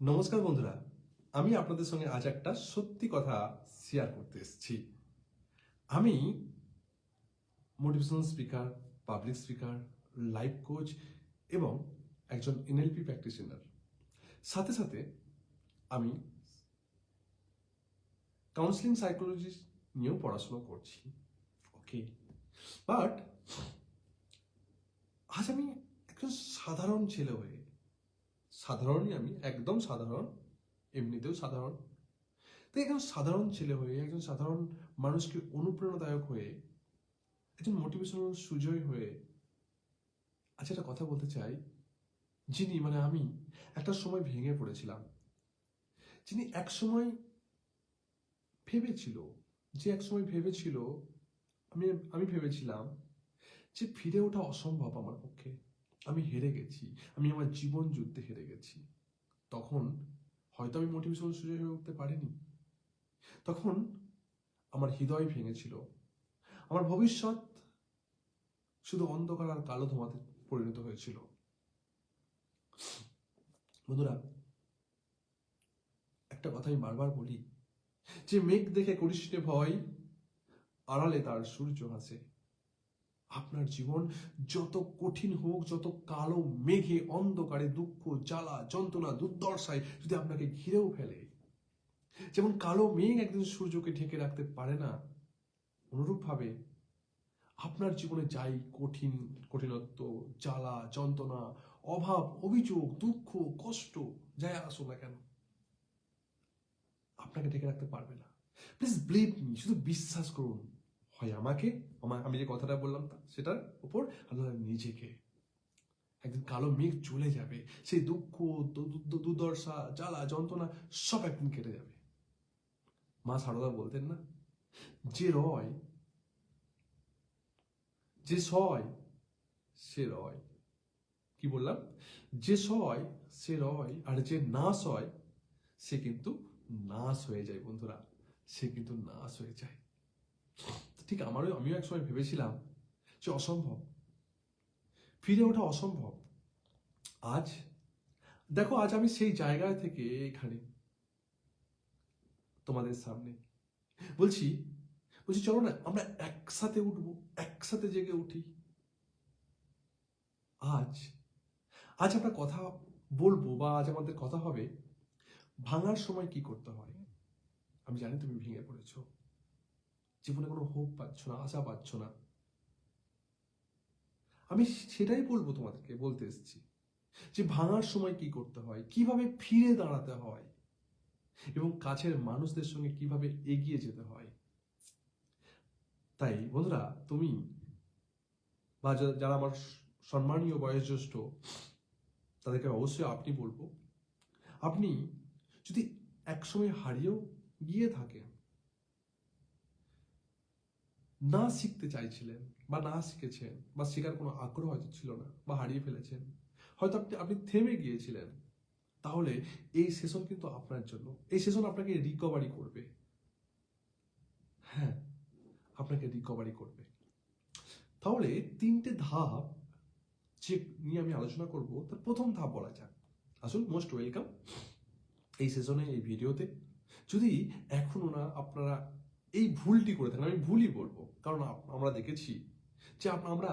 নমস্কার বন্ধুরা, আমি আপনাদের সঙ্গে আজ একটা সত্যি কথা শেয়ার করতে এসেছি। আমি motivational speaker public speaker life coach এবং একজন এনএলপি প্র্যাকটিশনার সাথে সাথে আমি কাউন্সিলিং সাইকোলজি নিয়েও পড়াশোনা করছি ওকে বাট আজ আমি একজন সাধারণ ছেলে হয়ে সাধারণই আমি, একদম সাধারণ, এমনিতেও সাধারণ। তাই একজন সাধারণ ছেলে হয়ে, একজন সাধারণ মানুষকে অনুপ্রেরণাদায়ক হয়ে, একজন মোটিভেশনাল সুজয় হয়ে আজ একটা কথা বলতে চাই, যিনি মানে আমি একটা সময় ভেঙে পড়েছিলাম। যিনি এক সময় ভেবেছিল, যে এক সময় ভেবেছিল, আমি আমি ভেবেছিলাম যে ফিরে ওঠা অসম্ভব আমার পক্ষে। আমি হেরে গেছি, আমি আমার জীবন যুদ্ধে হেরে গেছি। তখন হয়তো আমি মোটিভেশনাল সুযোগ হয়ে উঠতে পারিনি। তখন আমার হৃদয় ভেঙেছিল। আমার ভবিষ্যৎ শুধু অন্ধকার আর কালো ধোঁয়াতে পরিণত হয়েছিল। বন্ধুরা, একটা কথা আমি বারবার বলি, যে মেঘ দেখে করিস ভয় আড়ালে তার সূর্য হাসে আপনার জীবন যত কঠিন হোক, যত কালো মেঘে অন্ধকারে দুঃখ, জ্বালা, যন্ত্রণা, দুর্দশায় যদি আপনাকে ঘিরেও ফেলে, যেমন কালো মেঘ একদিন সূর্যকে ঢেকে রাখতে পারে না, অনুরূপভাবে আপনার জীবনে যাই কঠিন, কঠিনত্ব, জ্বালা, যন্ত্রণা, অভাব, অভিযোগ, দুঃখ, কষ্ট, যাই আসো না কেন, আপনাকে ঢেকে রাখতে পারবে না। প্লিজ বিলিভ মি শুধু বিশ্বাস করুন। হয় আমাকে? আমি যে কথাটা বললাম তা সেটার উপর আপনার নিজেকে। একদিন কালো মেঘ চলে যাবে। সেই দুঃখ দুর্দশা, জ্বালা, যন্ত্রণা সব একদিন কেটে যাবে। মা সারদা বলতেন না, যে রয়, যে সয়, সে রয়। কি বললাম? যে সয়, সে রয়, আর যে না সয়, সে কিন্তু নাশ হয়ে যায় বন্ধুরা। সে কিন্তু নাশ হয়ে যায়। ঠিক আমারও, আমিও এক সময় ভেবেছিলাম যে অসম্ভব। ফিরে ওঠা অসম্ভব। আজ, দেখো, আজ আমি সেই জায়গা থেকে এখানে, তোমাদের সামনে। বলছি বলছি, চলো না, আমরা একসাথে উঠবো, একসাথে জেগে উঠি। আজ আজ আমরা কথা বলব বা আজ আমাদের কথা হবে, ভাঙার সময় কি করতে হয়? আমি জানি তুমি ভেঙে পড়েছো। জীবনে কোনো হোপ পাচ্ছ না, আশা পাচ্ছ না। আমি সেটাই বলব তোমাদেরকে, বলতে এসেছি যে ভাঙার সময় কি করতে হয়, কীভাবে ফিরে দাঁড়াতে হয়, এবং কাছের মানুষদের সঙ্গে কীভাবে এগিয়ে যেতে হয়। তাই বন্ধুরা, তুমি বা যারা আমার সম্মানীয় বয়োজ্যেষ্ঠ, তাদেরকে অবশ্যই আপনি বলব, আপনি যদি একসময় হারিয়েও গিয়ে থাকেন না শিখতে চাইছিলেন বা না শিখেছেন বা শেখার কোনো আগ্রহ হয়তো ছিল না বা হারিয়ে ফেলেছেন, হয়তো আপনি আপনি থেমে গিয়েছিলেন, তাহলে এই সেশন কিন্তু আপনার জন্য, এই সেশন আপনাকে রিকভারি করবে। হ্যাঁ আপনাকে রিকভারি করবে। তাহলে তিনটে ধাপ যে নিয়ে আমি আলোচনা করব, তার প্রথম ধাপ বলা যাক। আসুন মোস্ট ওয়েলকাম এই সেশনে, এই ভিডিওতে যদি এখনও না আপনারা এই ভুলটি করে থাকেন, আমি ভুলই বলব। কারণ আমরা দেখেছি যে আমরা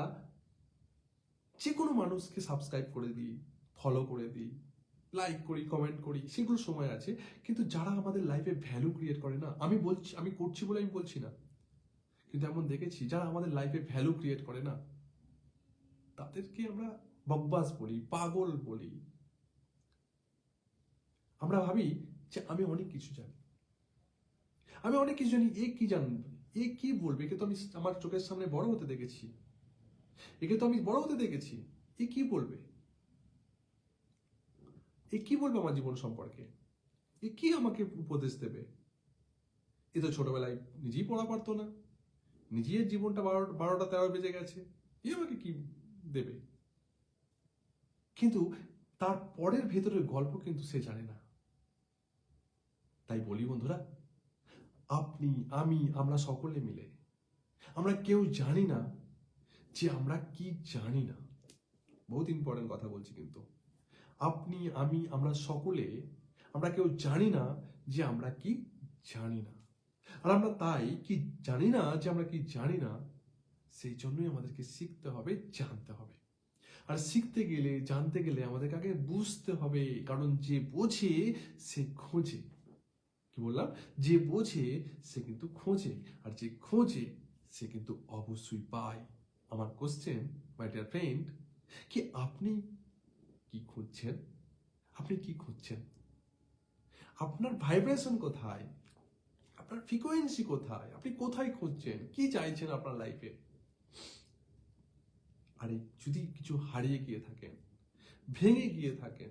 যে কোনো মানুষকে সাবস্ক্রাইব করে দিই ফলো করে দিই লাইক করি কমেন্ট করি, সেগুলো সময় আছে, কিন্তু যারা আমাদের লাইফে ভ্যালু ক্রিয়েট করে না, আমি বলছি, আমি করছি বলে আমি বলছি না। কিন্তু এমন দেখেছি, যারা আমাদের লাইফে ভ্যালু ক্রিয়েট করে না, তাদেরকে আমরা বকবাস বলি, পাগল বলি। আমরা ভাবি যে আমি অনেক কিছু জানি। আমি অনেক কিছু জানি, এ কি জানবে? এ কি বলবে? একে তো আমি আমার চোখের সামনে বড় হতে দেখেছি। একে তো আমি বড় হতে দেখেছি। এ কি বলবে? এ কি বলবে আমার জীবন সম্পর্কে? এ কি আমাকে উপদেশ দেবে? এ তো ছোটবেলায় নিজেই পড়া পারতো না। নিজের জীবনটা বারো বারোটা তেরো বেজে গেছে। এ আমাকে কি দেবে? কিন্তু তার পরের ভেতরের গল্প কিন্তু সে জানে না। তাই বলি বন্ধুরা আপনি, আমি, আমরা সকলে মিলে। আমরা কেউ জানি না যে আমরা কি জানি না। বহুত ইম্পর্টেন্ট কথা বলছি কিন্তু। আপনি, আমি, আমরা সকলে, আমরা কেউ জানি না যে আমরা কি জানি না। আর আমরা তাই কি জানি না যে আমরা কি জানি না, সেই জন্যই আমাদেরকে শিখতে হবে, জানতে হবে। আর শিখতে গেলে, জানতে গেলে আমাদেরকে আগে বুঝতে হবে, কারণ যে বোঝে, সে খোঁজে। কি বললাম? যে বোঝে, সে কিন্তু খোঁজে। আর যে খোঁজে, সে কিন্তু অবশ্যই পায়। আমার কোশ্চেন মাই ডিয়ার ফ্রেন্ড কি আপনি কি খুঁজছেন? আপনি কি খুঁজছেন? আপনার ভাইব্রেশন কোথায়? আপনার ফ্রিকোয়েন্সি কোথায়? আপনি কোথায় খুঁজছেন? কি চাইছেন আপনার লাইফে আরে, যদি কিছু হারিয়ে গিয়ে থাকেন, ভেঙে গিয়ে থাকেন,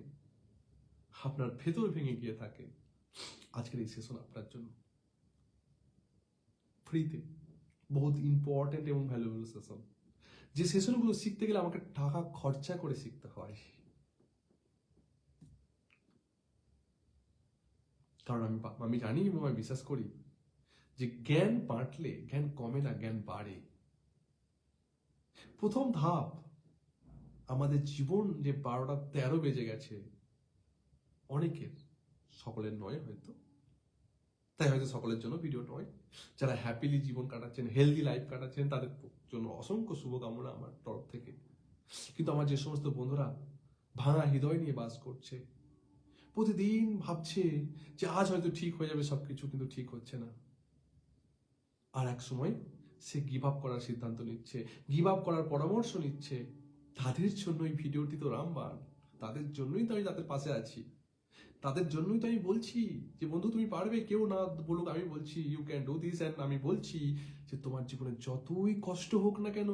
আপনার ভেতর ভেঙে গিয়ে থাকে আজকের এই সেশন আপনার জন্য। ফ্রিতে বহুত ইম্পর্টেন্ট এবং ভ্যালুয়েবল সেশন যে সেশনগুলো শিখতে গেলে আমাকে টাকা খরচা করে শিখতে হয়। কারণ আমি আমি জানি এবং আমি বিশ্বাস করি যে জ্ঞান বাঁটলে, জ্ঞান কমে না, জ্ঞান বাড়ে। প্রথম ধাপ, আমাদের জীবন যে বারোটা তেরো বেজে গেছে, অনেকের, সকলের নয় হয়তো। তাই হয়তো সকলের জন্য ভিডিও নয়। যারা হ্যাপিলি জীবন কাটাচ্ছেন হেলদি লাইফ কাটাচ্ছেন, তাদের জন্য অসংখ্য শুভকামনা আমার তরফ থেকে। কিন্তু আমার যে সমস্ত বন্ধুরা ভাঙা হৃদয় নিয়ে বাস করছে, প্রতিদিন ভাবছে যে আজ হয়তো ঠিক হয়ে যাবে সবকিছু, কিন্তু ঠিক হচ্ছে না। আর এক সময় সে গিভ আপ করার সিদ্ধান্ত নিচ্ছে গিভ আপ করার পরামর্শ নিচ্ছে। তাদের জন্যই ভিডিওটি তো রামবান তাদের জন্যই তো আমি তাদের পাশে আছি। তাদের জন্যই তো আমি বলছি যে, বন্ধু, তুমি পারবে, কেউ না বলুক, আমি বলছি you can do this and আমি বলছি যে, তোমার জীবনে যতই কষ্ট হোক না কেন,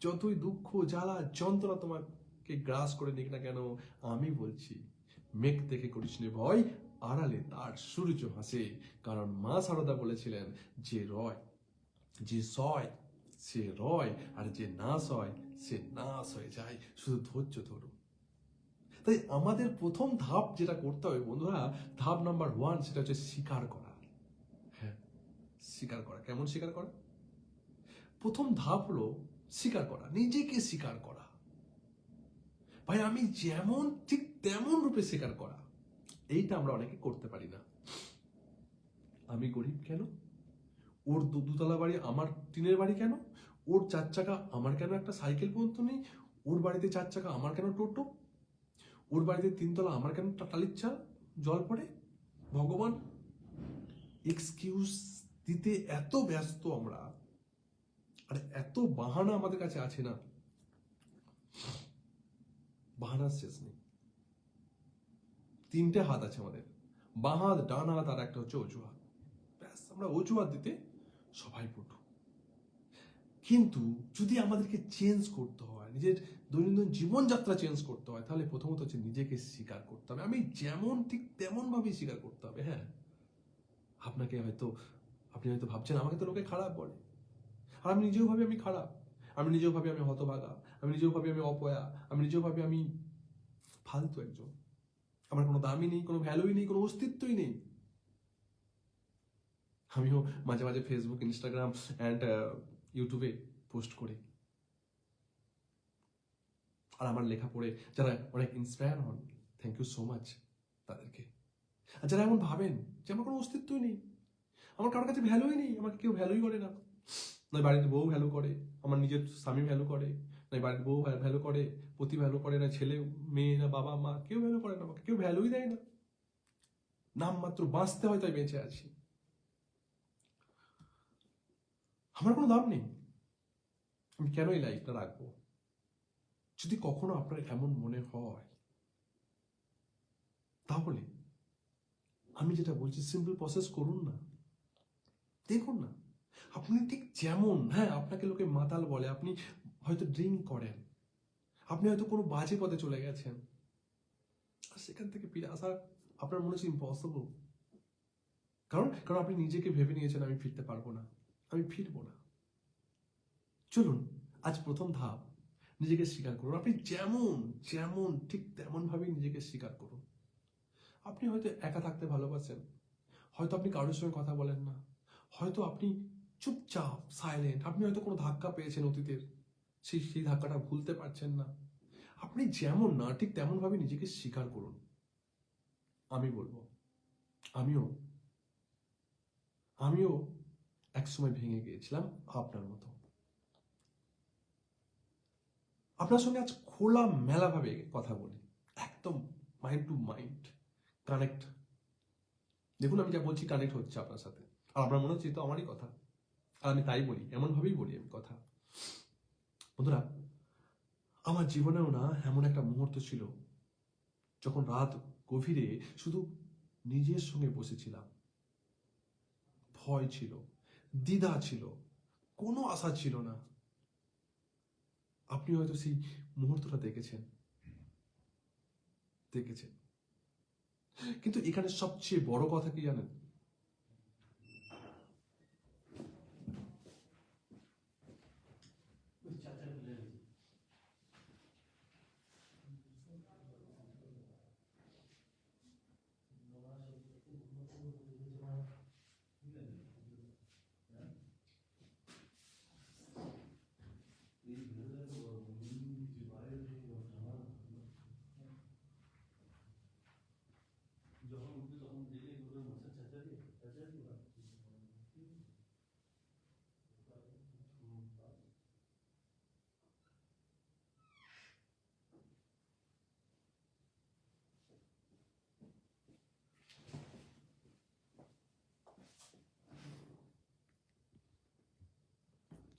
যতই দুঃখ, জ্বালা, যন্ত্রণা তোমাকে গ্রাস করে নিক না কেন, আমি বলছি, মেঘ দেখে করিস নে ভয় আড়ালে তার সূর্য হাসে কারণ মা সারদা বলেছিলেন, যে রয়, যে সয়, সে রয়, আর যে না সয়, সে নাশ হয়ে যায়। শুধু ধৈর্য ধরুন তাই আমাদের প্রথম ধাপ যেটা করতে হবে বন্ধুরা, ধাপ নাম্বার ওয়ান সেটা হচ্ছে স্বীকার করা। হ্যাঁ স্বীকার করা। কেমন স্বীকার করা? প্রথম ধাপ হলো স্বীকার করা, নিজেকে স্বীকার করা। ভাই, আমি যেমন, ঠিক তেমন রূপে স্বীকার করা। এইটা আমরা অনেকে করতে পারি না। আমি গরিব কেন? ওর দুতলা বাড়ি আমার টিনের বাড়ি কেন? ওর চার চাকা আমার কেন একটা সাইকেল পর্যন্ত নেই? ওর বাড়িতে চার চাকা আমার কেন টোটো? ওর বাড়িতে তিনতলা আমার কেন টা- টালির জল পড়ে? ভগবান এক্সকিউজ দিতে এত ব্যস্ত আমরা। আর, এত বাহানা আমাদের কাছে আছে না। বাহানার শেষ নেই। তিনটে হাত আছে আমাদের। বাঁ হাত, ডান হাত, আর একটা হচ্ছে অজুহাত। ব্যাস, আমরা অজুহাত দিতে সবাই পটু। কিন্তু যদি আমাদেরকে চেঞ্জ করতে হয়, নিজের দৈনন্দিন জীবনযাত্রা চেঞ্জ করতে হয়, তাহলে প্রথমত হচ্ছে নিজেকে স্বীকার করতে হবে। আমি যেমন ঠিক তেমন ভাবেই স্বীকার করতে হবে হ্যাঁ? আপনাকে হয়তো, আপনি হয়তো ভাবছেন, আমাকে তো লোকে খারাপ বলে। আর আমি নিজেও ভাবি আমি খারাপ। আমি নিজেও ভাবি আমি হতভাগা। আমি নিজেও ভাবি আমি অপয়া। আমি নিজেও ভাবি আমি ফালতু একজন। আমার কোনো দামই নেই, কোনো ভ্যালুই নেই, কোনো অস্তিত্বই নেই। আমিও মাঝে মাঝে ফেসবুক ইনস্টাগ্রাম অ্যান্ড ইউটিউবে পোস্ট করি। আর আমার লেখা পড়ে যারা অনেক ইন্সপায়ার হন থ্যাংক ইউ সো মাচ তাদেরকে। আর যারা এমন ভাবেন যে আমার কোনো অস্তিত্বই নেই, আমার কারোর কাছে ভ্যালুই নেই, আমাকে কেউ ভ্যালুই করে না। নয় বাড়িতে বউ ভ্যালু করে, আমার নিজের স্বামী ভ্যালু করে, নয় বাড়ির বউ ভ্যালু করে, পতি ভ্যালু করে না, ছেলে, মেয়ে না, বাবা, মা, কেউ ভ্যালু করে না, আমাকে কেউ ভ্যালুই দেয় না। নাম মাত্র বাঁচতে হয় তাই বেঁচে আছি। আমার কোনো দাম নেই। আমি কেন এই লাইফটা রাখব? যদি কখনো আপনার এমন মনে হয়, তাহলে আমি যেটা বলছি সিম্পল প্রসেস করুন না। দেখুন না, আপনি ঠিক যেমন হ্যাঁ আপনাকে লোকে মাতাল বলে, আপনি হয়তো ড্রিঙ্ক করেন, আপনি হয়তো কোনো বাজে পথে চলে গেছেন, আর সেখান থেকে ফিরে আসা আপনার মনে হচ্ছে ইম্পসিবল কারণ কারণ আপনি নিজেকে ভেবে নিয়েছেন, আমি ফিরতে পারব না। আমি ফিরবো না। চলুন, আজ প্রথম ধাপ, নিজেকে স্বীকার করুন। আপনি যেমন যেমন, ঠিক তেমন ভাবেই নিজেকে স্বীকার করুন। আপনি হয়তো একা থাকতে ভালোবাসেন। হয়তো আপনি কারোর সঙ্গে কথা বলেন না। হয়তো আপনি চুপচাপ সাইলেন্ট আপনি হয়তো কোনো ধাক্কা পেয়েছেন অতীতের। সেই সেই ধাক্কাটা ভুলতে পারছেন না। আপনি যেমন না, ঠিক তেমন ভাবে নিজেকে স্বীকার করুন। আমি বলব, আমিও আমিও একসময় ভেঙে গিয়েছিলাম আপনার মতো। আপনার সঙ্গে আজ খোলা মেলাভাবে কথা বলি। একদম মাইন্ড টু মাইন্ড কানেক্ট দেখুন, আমি যা বলছি কানেক্ট হচ্ছে আপনার সাথে। আর আপনার মনে হচ্ছে তো আমারই কথা। আর আমি তাই বলি, এমনভাবেই বলি আমি কথা। বন্ধুরা, আমার জীবনেও না এমন একটা মুহূর্ত ছিল, যখন রাত গভীরে শুধু নিজের সঙ্গে বসেছিলাম। ভয় ছিল। দ্বিধা ছিল, কোনো আশা ছিল না। আপনি হয়তো সেই মুহূর্তটা দেখেছেন। দেখেছেন। কিন্তু এখানে সবচেয়ে বড় কথা কি জানেন?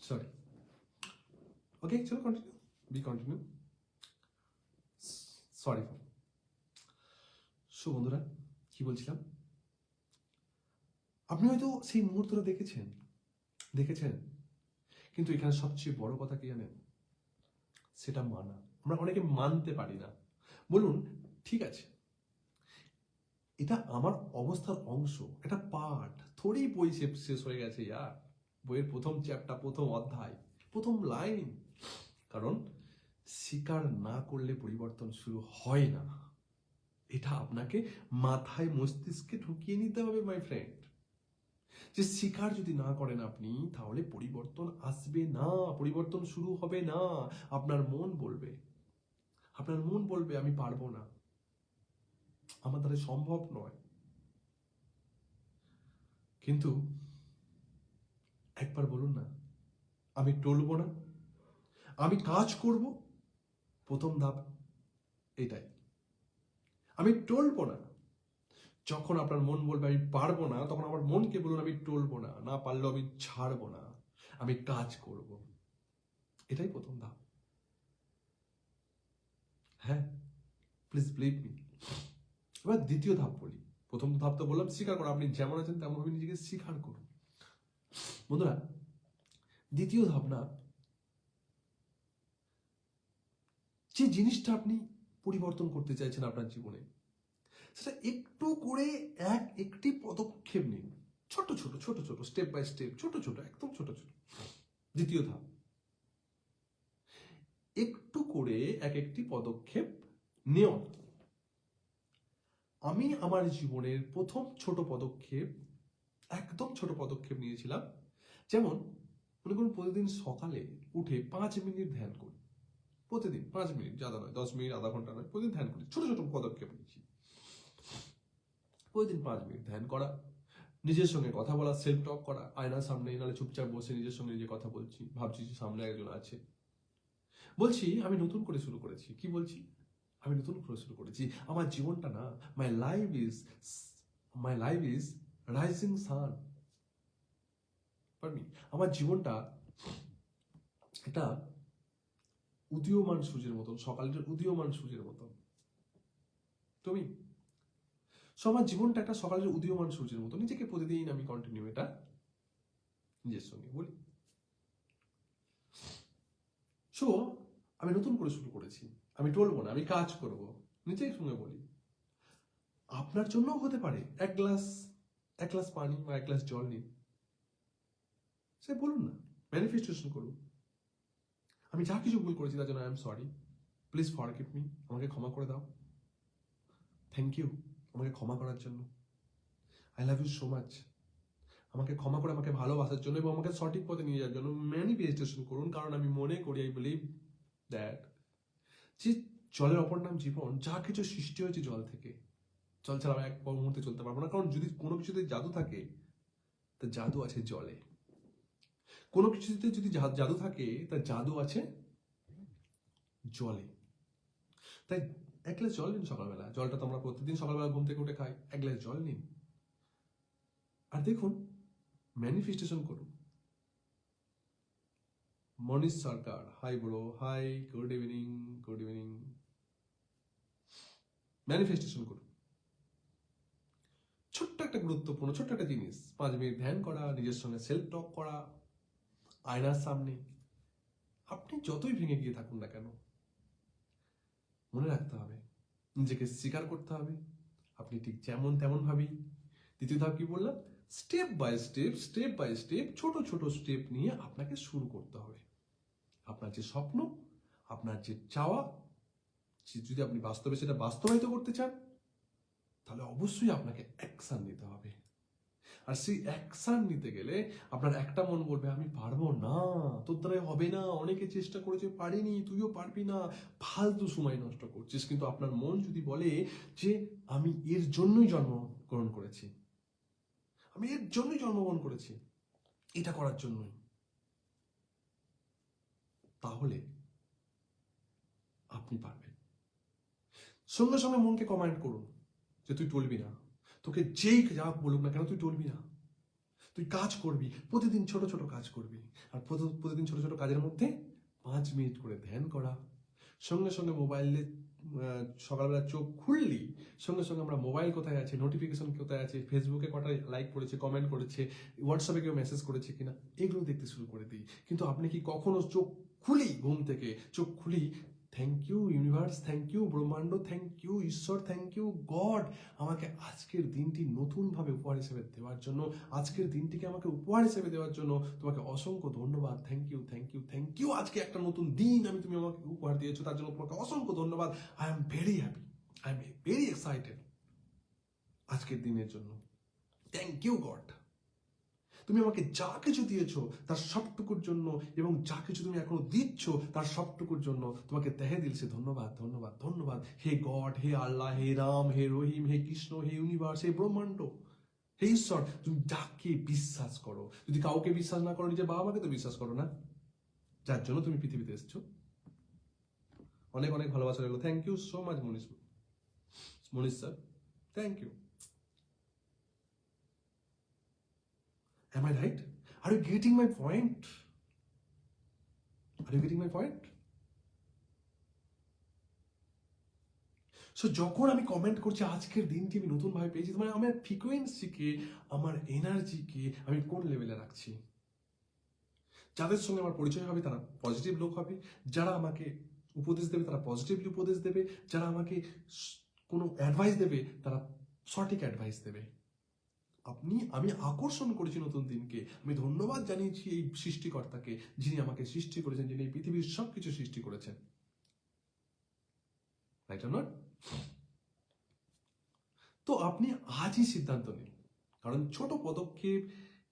সরি ওকে চলো continue be continue sorry so বন্ধুরা, কি বলছিলাম? আপনি হয়তো সেই মুহূর্তটা দেখেছেন দেখেছেন, কিন্তু এখানে সবচেয়ে বড় কথা কি জানেন? সেটা মানা। আমরা অনেকে মানতে পারি না। বলুন, ঠিক আছে। এটা আমার অবস্থার অংশ, এটা পার্ট থোড়ি বই শেষ- হয়ে গেছে, ইয়ার। বইয়ের প্রথম চ্যাপ্টার প্রথম অধ্যায়, প্রথম লাইন কারণ স্বীকার না করলে পরিবর্তন শুরু হয় না। এটা আপনাকে মাথায় মস্তিষ্কে ঢুকিয়ে নিতে হবে মাই ফ্রেন্ড যে স্বীকার যদি না করেন আপনি, তাহলে পরিবর্তন আসবে না, পরিবর্তন শুরু হবে না। আপনার মন বলবে। আপনার মন বলবে, আমি পারব না। আমার দ্বারা সম্ভব নয়। কিন্তু একবার বলুন না, আমি টলব না, আমি কাজ করব, প্রথম ধাপ এটাই। আমি টলবো না। যখন আপনার মন বলবে আমি পারব না, তখন আমার মনকে বলুন আমি টলবো না না পারলেও আমি ছাড়বো না, আমি কাজ করব। এটাই প্রথম ধাপ। হ্যাঁ প্লিজ বিলিভ মি এবার দ্বিতীয় ধাপ বলি। প্রথম ধাপ তো বললাম, স্বীকার করো আপনি যেমন আছেন তেমনভাবে নিজেকে স্বীকার করুন। বন্ধুরা, দ্বিতীয় ধাপ না যে জিনিসটা আপনি পরিবর্তন করতে চাইছেন আপনার জীবনে, সেটা একটু করে এক, একটি পদক্ষেপ নিন। ছোট ছোট ছোট ছোট স্টেপ বাই স্টেপ ছোট ছোট, একদম ছোট ছোট। দ্বিতীয় ধাপ, একটু করে এক, একটি পদক্ষেপ নেওয়া। আমি আমার জীবনের প্রথম ছোট পদক্ষেপ একদম ছোট পদক্ষেপ নিয়েছিলাম। যেমন, মনে করুন প্রতিদিন সকালে উঠে পাঁচ মিনিট ধ্যান করি। প্রতিদিন পাঁচ মিনিট জাদা নয়, দশ মিনিট, আধা ঘণ্টা নয়, প্রতিদিন ধ্যান করি। ছোট ছোট পদক্ষেপ নিচ্ছি প্রতিদিন পাঁচ মিনিট ধ্যান করা, নিজের সঙ্গে কথা বলা সেলফ টক করা, আয়নার সামনে নাহলে চুপচাপ বসে নিজের সঙ্গে নিজে কথা বলছি, ভাবছি যে সামনে একজন আছে। বলছি, আমি নতুন করে শুরু করেছি। কি বলছি? আমি নতুন করে শুরু করেছি। আমার জীবনটা না my life is my life is rising sun পারবি আমার জীবনটা এটা উদীয়মান সূর্যের মতন, সকালের উদীয়মান সূর্যের মতন। তুমি? সো আমার জীবনটা একটা সকালের উদীয়মান সূর্যের মতো নিজেকে প্রতিদিন আমি কন্টিনিউ এটা নিজের সঙ্গে বলি। সো আমি নতুন করে শুরু করেছি। আমি টলবো না, আমি কাজ করব। নিজের সঙ্গে বলি। আপনার জন্যও হতে পারে, এক গ্লাস এক গ্লাস পানি বা এক গ্লাস জল নিন। সে বলুন না ম্যানিফেস্টেশন করুন। আমি যা কিছু ভুল করেছি তার জন্য I am sorry please forgive me আমাকে ক্ষমা করে দাও। থ্যাংক ইউ আমাকে ক্ষমা করার জন্য। I love you so much আমাকে ক্ষমা করে, আমাকে ভালোবাসার জন্য এবং আমাকে সঠিক পথে নিয়ে যাওয়ার জন্য ম্যানিফেস্টেশন করুন। কারণ আমি মনে করি আই বিলিভ দ্যাট যে জলের অপর নাম জীবন, যা কিছু সৃষ্টি হয়েছে জল থেকে জল ছাড়া এক মুহূর্তে চলতে পারব না। কারণ যদি কোনো কিছুতে জাদু থাকে, তা জাদু আছে জলে। কোনো কিছুতে যদি জাদু থাকে, তা জাদু আছে জলে। তাই এক গ্লাস জল নিন সকালবেলা। জলটা তো আমরা প্রতিদিন সকালবেলা ঘুম থেকে উঠে খাই। এক গ্লাস জল নিন। আর দেখুন ম্যানিফেস্টেশন করুন। Manish Sarkar hi bro hi good evening good evening manifestation করুন। ছোট্ট একটা গুরুত্বপূর্ণ, ছোট্ট একটা জিনিস। পাঁচ মিনিট ধ্যান করা, নিজের সঙ্গে সেলফ টক করা, আয়নার সামনে। আপনি যতই ভেঙে গিয়ে থাকুন না কেন, মনে রাখতে হবে, নিজেকে স্বীকার করতে হবে। আপনি ঠিক যেমন তেমন ভাবেই, দ্বিতীয় ধাপ কি বললাম? Step by step step by step ছোট ছোট স্টেপ নিয়ে আপনাকে শুরু করতে হবে। আপনার যে স্বপ্ন, আপনার যে চাওয়া যদি আপনি বাস্তবে সেটা বাস্তবায়িত করতে চান তাহলে অবশ্যই আপনাকে অ্যাকশন নিতে হবে। আর সেই অ্যাকশন নিতে গেলে আপনার একটা মন বলবে, আমি পারব না, তোর দ্বারা হবে না, অনেকে চেষ্টা করেছে, পারিনি, তুইও পারবি না। ফালতু সময় নষ্ট করছিস। কিন্তু আপনার মন যদি বলে যে, আমি এর জন্যই জন্মগ্রহণ করেছি, আমি এর জন্যই জন্মগ্রহণ করেছি, এটা করার জন্যই। তাহলে আপনি পারবেন। সঙ্গে সঙ্গে মনকে কমান্ড করুন। যে তুই টলবি না। তোকে যেই যা বলুক না কেন তুই টলবি না। তুই কাজ করবি, প্রতিদিন ছোট ছোট কাজ করবি। আর প্রতি- প্রতিদিন ছোট ছোট কাজের মধ্যে পাঁচ মিনিট করে ধ্যান করা। সঙ্গে সঙ্গে মোবাইলে সকালবেলা চোখ খুললি, সঙ্গে সঙ্গে আমরা মোবাইল কোথায় আছে নোটিফিকেশন কোথায় আছে ফেসবুকে কটা লাইক করেছে কমেন্ট করেছে হোয়াটসঅ্যাপে কেউ মেসেজ করেছে কিনা, এগুলো দেখতে শুরু করে দিই। কিন্তু আপনি কি কখনো চোখ খুলি ঘুম থেকে? চোখ খুলি thank you universe thank you ব্রহ্মাণ্ড থ্যাংক ইউ ঈশ্বর থ্যাংক ইউ গড আমাকে আজকের দিনটি নতুনভাবে উপহার হিসেবে দেওয়ার জন্য, আজকের দিনটিকে আমাকে উপহার হিসেবে দেওয়ার জন্য তোমাকে অসংখ্য ধন্যবাদ। Thank you thank you thank you আজকে একটা নতুন দিন আমি তুমি আমাকে উপহার দিয়েছ, তার জন্য তোমাকে অসংখ্য ধন্যবাদ। I am very happy I am very excited আজকের দিনের জন্য। থ্যাংক ইউ গড তুমি আমাকে যা কিছু দিয়েছ, তার সবটুকুর জন্য এবং যা কিছু তুমি এখনও দিচ্ছ, তার সবটুকুর জন্য তোমাকে দেহে দিলছে ধন্যবাদ ধন্যবাদ ধন্যবাদ। হে গড, হে আল্লাহ, হে রাম, হে রহিম, হে কৃষ্ণ, হে ইউনিভার্স, হে ব্রহ্মাণ্ড। হে ঈশ্বর, তুমি যাকে বিশ্বাস করো। যদি কাউকে বিশ্বাস না করো নিজের বাবা মাকে তো বিশ্বাস করো না। যার জন্য তুমি পৃথিবীতে এসছো। অনেক অনেক ভালোবাসা রইল। Thank you so much Manish Manish sir thank you Am I right? Are you getting my point? Are you getting my point? So যখন আমি কমেন্ট করছি, আজকের দিনটি আমি নতুনভাবে পেয়েছি মানে আমার ফ্রিকোয়েন্সিকে আমার এনার্জিকে আমি কোন লেভেলে রাখছি যাদের সঙ্গে আমার পরিচয় হবে, তারা পজিটিভ লোক হবে যারা আমাকে উপদেশ দেবে, তারা পজিটিভলি উপদেশ দেবে যারা আমাকে কোনো অ্যাডভাইস দেবে, তারা সঠিক অ্যাডভাইস দেবে আপনি, আমি আকর্ষণ করেছি নতুন দিনকে। আমি ধন্যবাদ জানিয়েছি এই সৃষ্টিকর্তাকে, যিনি আমাকে সৃষ্টি করেছেন, যিনি এই পৃথিবীর সব কিছু সৃষ্টি করেছেন। রাইট নট তো আপনি আজই সিদ্ধান্ত নিন। কারণ ছোট পদক্ষেপ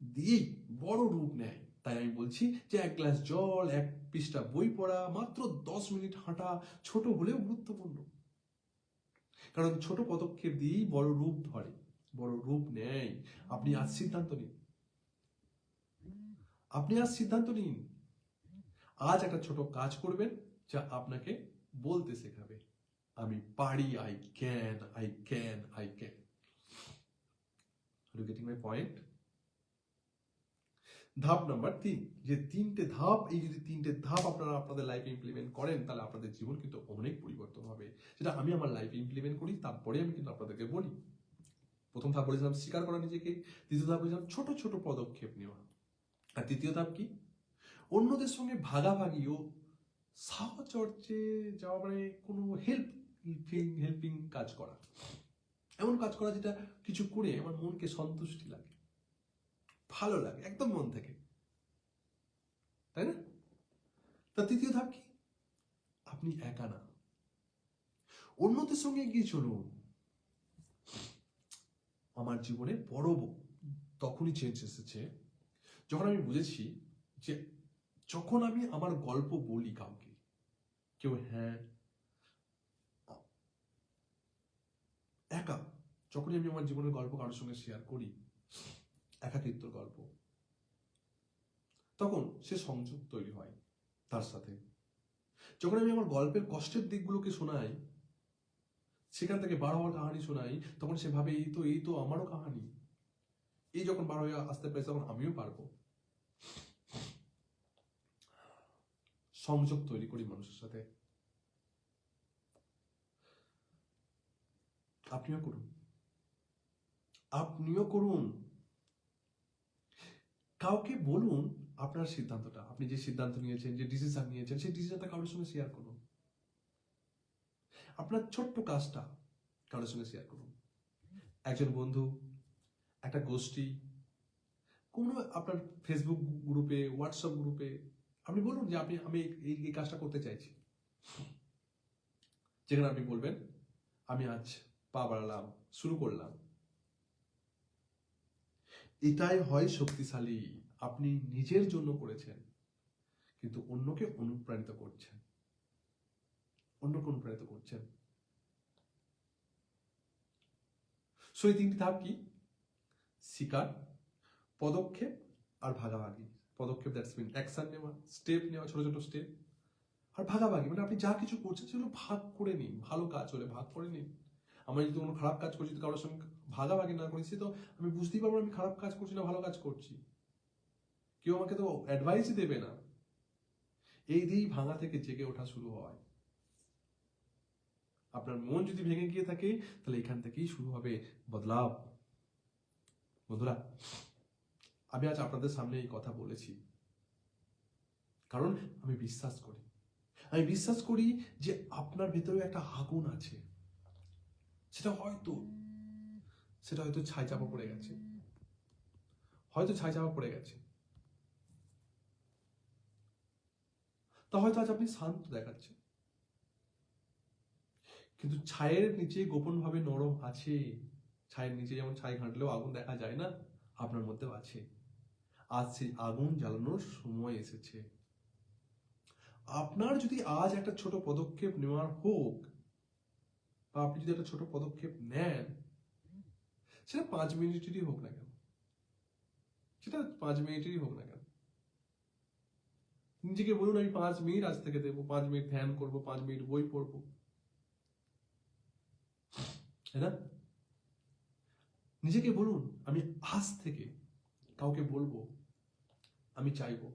দিয়েই বড় রূপ নেয়। তাই আমি বলছি যে এক গ্লাস জল, এক পৃষ্ঠা বই পড়া, মাত্র দশ মিনিট হাঁটা ছোট হলেও গুরুত্বপূর্ণ। কারণ ছোট পদক্ষেপ দিয়েই বড় রূপ ধরে। বড় রূপ নেয় আপনি আজ সিদ্ধান্ত নিন। আপনি আজ সিদ্ধান্ত নিন। আজ একটা ছোট কাজ করবেন যা আপনাকে বলতে শেখাবে। আমি পারি I can I can I can getting my point ধাপ নাম্বার তিন। যে তিনটে ধাপ, এই যদি তিনটে ধাপ আপনারা আপনাদের লাইফে ইমপ্লিমেন্ট করেন, তাহলে আপনাদের জীবন কিন্তু অনেক পরিবর্তন হবে। যেটা আমি আমার লাইফে ইমপ্লিমেন্ট করি, তারপরে আমি কিন্তু আপনাদেরকে বলি। প্রথম ধাপ বলেছিলাম, স্বীকার করা নিজেকে। দ্বিতীয় ধাপ বলেছিলাম, ছোট ছোট পদক্ষেপ নেওয়া। আর তৃতীয় ধাপ কি? অন্যদের সঙ্গে ভাগাভাগি ও সাহচর্যে যাওয়া মানে কোনো হেল্প হেল্পিং হেল্পিং কাজ করা। এমন কাজ করা যেটা কিছু করে আমার মনকে সন্তুষ্টি লাগে। ভালো লাগে, একদম মন থেকে। তাই না? তা তৃতীয় ধাপ কি? আপনি একা না। অন্যদের সঙ্গে এগিয়ে চলুন। আমার জীবনে বড় তখনই চেঞ্জ এসেছে। যখন আমি বুঝেছি যে যখন আমি আমার গল্প বলি কাউকে, কেউ হ্যাঁ একা, যখনই আমি আমার জীবনের গল্প কারোর সঙ্গে শেয়ার করি, একাকিত্বর গল্প, তখন সে সংযোগ তৈরি হয় তার সাথে। যখন আমি আমার গল্পের কষ্টের দিকগুলোকে শোনাই সেখান থেকে বার হওয়ার কাহানি শোনাই, তখন সে ভাবে, এই তো এই তো আমারও কাহানি। এই যখন বার হয়ে আসতে পারে তখন আমিও পারব। সংযোগ তৈরি করি মানুষের সাথে। আপনিও করুন। আপনিও করুন। কাউকে বলুন আপনার সিদ্ধান্তটা। আপনি যে সিদ্ধান্ত নিয়েছেন, যে ডিসিশন নিয়েছেন, সেই ডিসিশনটা কারোর সঙ্গে শেয়ার করুন। আপনার ছোট্ট কাজটা কারোর সঙ্গে শেয়ার করুন। একজন বন্ধু, একটা গোষ্ঠী, কোনো আপনার ফেসবুক গ্রুপে হোয়াটসঅ্যাপ গ্রুপে আপনি বলুন যে আপনি, আমি এই এই কাজটা করতে চাইছি। যেখানে আপনি বলবেন, আমি আজ পা বাড়ালাম, শুরু করলাম। এটাই হয় শক্তিশালী। আপনি নিজের জন্য করেছেন, কিন্তু অন্যকে অনুপ্রাণিত করছেন। অন্যকে অনুপ্রাণিত করছেন? সো এই তিনটি ধাপ কি? শিকার, পদক্ষেপ আর ভাগাভাগি। পদক্ষেপ দ্যাটস মিন অ্যাকশন নেওয়া স্টেপ নেওয়া, ছোট ছোট স্টেপ আর ভাগাভাগি। মানে আপনি যা কিছু করছেন সেগুলো ভাগ করে নিন। ভালো কাজ হলে ভাগ করে নিন। আমি যদি কোনো খারাপ কাজ করছি তো কারোর সঙ্গে ভাগাভাগি না করি, সে তো আমি বুঝতেই পারব আমি খারাপ কাজ করছি না, ভালো কাজ করছি। কেউ আমাকে তো অ্যাডভাইসই দেবে না। এই দিয়েই ভাঙা থেকে জেগে ওঠা শুরু হয়। আপনার মন যদি ভেঙে গিয়ে থাকে, তাহলে এখান থেকেই শুরু হবে বদলাব বন্ধুরা, আমি আজ আপনাদের সামনে এই কথা বলেছি। কারণ আমি বিশ্বাস করি। আমি বিশ্বাস করি যে আপনার ভেতরে একটা আগুন আছে। সেটা হয়তো সেটা হয়তো ছাই চাপা পড়ে গেছে। হয়তো ছাই চাপা পড়ে গেছে। তা হয়তো আজ আপনি শান্ত দেখাচ্ছেন। কিন্তু ছায়ের নিচে গোপনভাবে নরম আছে। ছায়ের নিচে যেমন ছাই ঘাঁটলেও আগুন দেখা যায় না, আপনার মধ্যেও আছে। আজ সেই আগুন জ্বালানোর সময় এসেছে। আপনার যদি আজ একটা ছোট পদক্ষেপ নেওয়ার হোক, বা আপনি যদি একটা ছোট পদক্ষেপ নেন, সেটা পাঁচ মিনিটেরই হোক না কেন? সেটা পাঁচ মিনিটেরই হোক না কেন? নিজেকে বলুন, আমি পাঁচ মিনিট আজ থেকে দেবো, পাঁচ মিনিট ধ্যান করব, পাঁচ মিনিট বই পড়ব। তাই না নিজেকে বলুন, আমি আজ থেকে কাউকে বলব, আমি চাইব।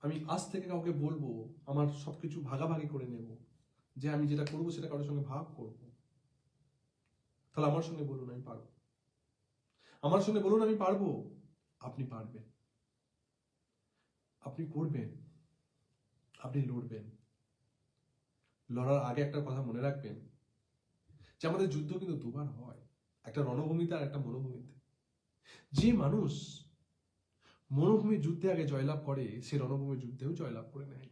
আমি আজ থেকে কাউকে বলব, আমার সবকিছু ভাগাভাগি করে নেব, যে আমি যেটা করব সেটা কারোর সঙ্গে ভাগ করব। তাহলে আমার সঙ্গে বলুন, আমি পারব। আমার সঙ্গে বলুন, আমি পারব। আপনি পারবেন। আপনি করবেন। আপনি লড়বেন। লড়ার আগে একটা কথা মনে রাখবেন। যে আমাদের যুদ্ধ কিন্তু দুবার হয়। একটা রণভূমিতে আর একটা মরুভূমিতে। যে মানুষ মরুভূমির যুদ্ধে আগে জয়লাভ করে, সে রণভূমির যুদ্ধেও জয়লাভ করে নেয়।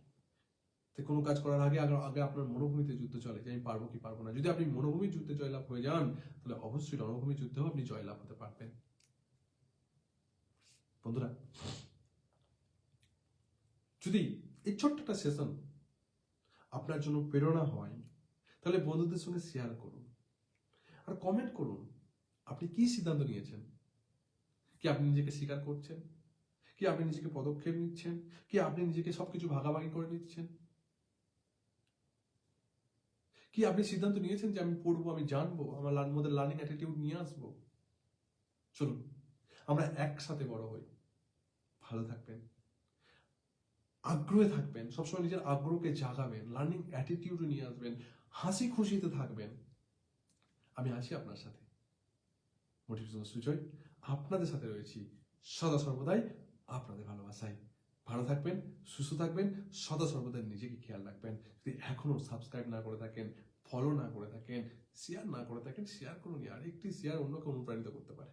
তো কোনো কাজ করার আগে আগে আগে আপনার মরুভূমিতে যুদ্ধ চলে যে আমি পারব কি পারব না। যদি আপনি মরুভূমির যুদ্ধে জয়লাভ হয়ে যান, তাহলে অবশ্যই রণভূমির যুদ্ধেও আপনি জয়লাভ হতে পারবেন। বন্ধুরা, যদি এই ছোট্ট একটা সেশন আপনার জন্য প্রেরণা হয়, তাহলে বন্ধুদের সঙ্গে শেয়ার করুন। আর কমেন্ট করুন, আপনি কি সিদ্ধান্ত নিয়েছেন? কি আপনি নিজেকে স্বীকার করছেন? কি আপনি নিজেকে পদক্ষেপ নিচ্ছেন? কি আপনি নিজেকে সবকিছু ভাগাভাগি করে নিচ্ছেন? কি আপনি সিদ্ধান্ত নিয়েছেন যে আমি পড়ব, আমি জানব, আমার মধ্যে লার্নিং অ্যাটিটিউড নিয়ে আসব? চলুন, আমরা একসাথে বড় হই। ভালো থাকবেন। আগ্রহে থাকবেন। সবসময় নিজের আগ্রহকে জাগাবেন লার্নিং অ্যাটিটিউড নিয়ে আসবেন, হাসি খুশিতে থাকবেন। আমি আছি আপনার সাথে। মোটিভেশন সুজয় আপনাদের সাথে রয়েছি সদা সর্বদাই আপনাদের ভালোবাসায়। ভালো থাকবেন, সুস্থ থাকবেন, সদা সর্বদা নিজেকে খেয়াল রাখবেন। যদি এখনও সাবস্ক্রাইব না করে থাকেন ফলো না করে থাকেন শেয়ার না করে থাকেন শেয়ার করুন আর একটি শেয়ার অন্যকে অনুপ্রাণিত করতে পারে।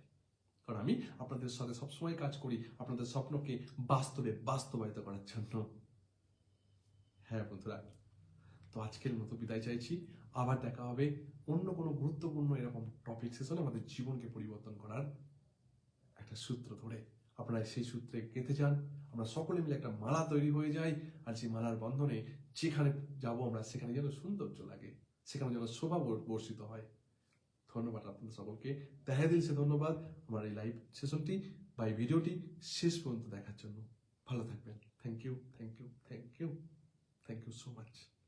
কারণ আমি আপনাদের সাথে সবসময় কাজ করি, আপনাদের স্বপ্নকে বাস্তবে বাস্তবায়িত করার জন্য। হ্যাঁ বন্ধুরা, তো আজকের মতো বিদায় চাইছি। আবার দেখা হবে অন্য কোনো গুরুত্বপূর্ণ এরকম টপিক সেশনে আমাদের জীবনকে পরিবর্তন করার একটা সূত্র ধরে। আপনারা সেই সূত্রে গেঁথে যান আমরা সকলে মিলে একটা মালা তৈরি হয়ে যাই আর সেই মালার বন্ধনে যেখানে যাব আমরা সেখানে যেন সৌন্দর্য লাগে, সেখানে যেন শোভা বর্ষিত হয়। ধন্যবাদ আপনাদের সকলকে। দেখা দিলছে ধন্যবাদ। আমার এই লাইভ সেশনটি বা এই ভিডিওটি শেষ পর্যন্ত দেখার জন্য। ভালো থাকবেন। Thank you thank you thank you thank you so much